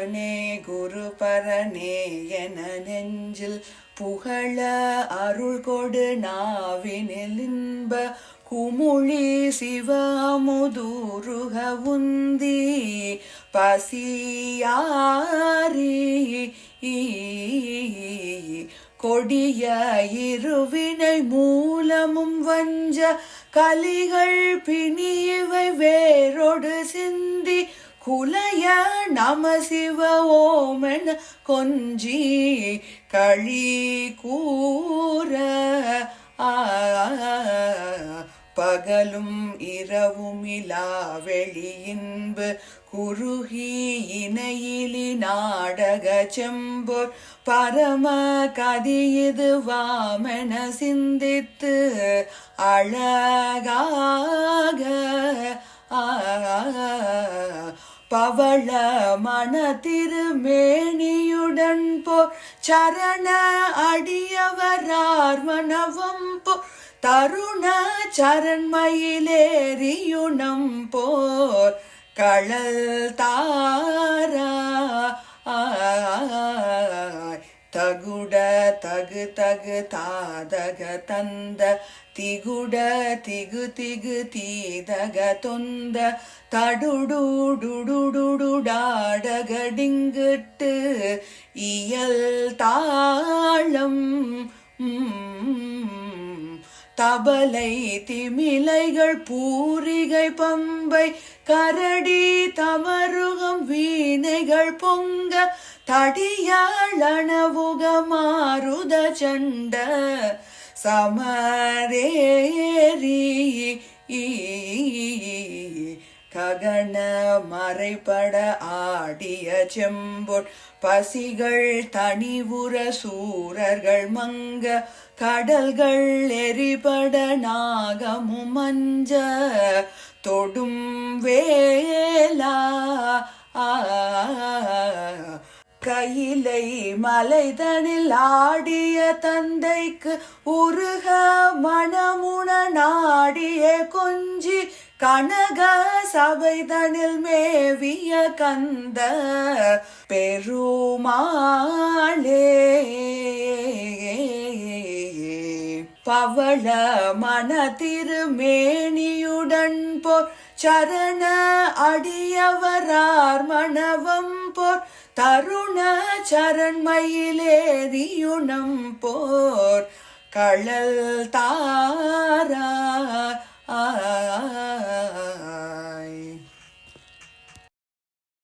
குருபரனே குருபரனே என நெஞ்சில் புகழ அருள் கொடு நாவினில் இன்ப குமுழி சிவமுதுருக உந்தி பசியாரி கொடிய இருவினை மூலமும் வஞ்ச கலிகள் பிணிவை வேரோடு சிந்த குலைய நம சிவ ஓமென கொஞ்சி களி கூற. பகலும் இரவுமிலா வெளியின்பு குறுகி இணையிலி நாடக செம்போர். பரம கதியது வாமென சிந்தித்து அழகாக பவள மன திருமேனியுடன் போ. சரண அடியவரார் மனவம் போ. தருண சரண்மயிலேறியுணம் போர். கழல் தாரா தகுட தகு தகு தாதக தந்த. திகுட திகு திகு தீதக தொந்த. தடுடுடுடுடுடாடகடிங்கிட்டு இயல் தாளம் தபலை திமிலைகள் பூரிகை பம்பை. கரடி தமருகம் வீணைகள் பொங்க. தடியாளனவுக மாருத சண்ட சமரேரி ககன மறைபட ஆடிய செம்பொட் பசிகள் தனிவுற சூரர்கள் மங்க கடல்கள் எரிபட நாகமும் மஞ்ச தொடும் வேலா ஆ கையிலை மலைதனில் ஆடிய தந்தைக்கு உருக மனமுன நாடிய கொஞ்சி கனக சபைதனில் மேவிய கந்த பெருமாளே. பவள மன திருமேனியுடன் போர் சரண அடியவரார் மணவம் போர் தருண சரண்மயிலேறியுணம் போர் கழல் தாரா. ஆ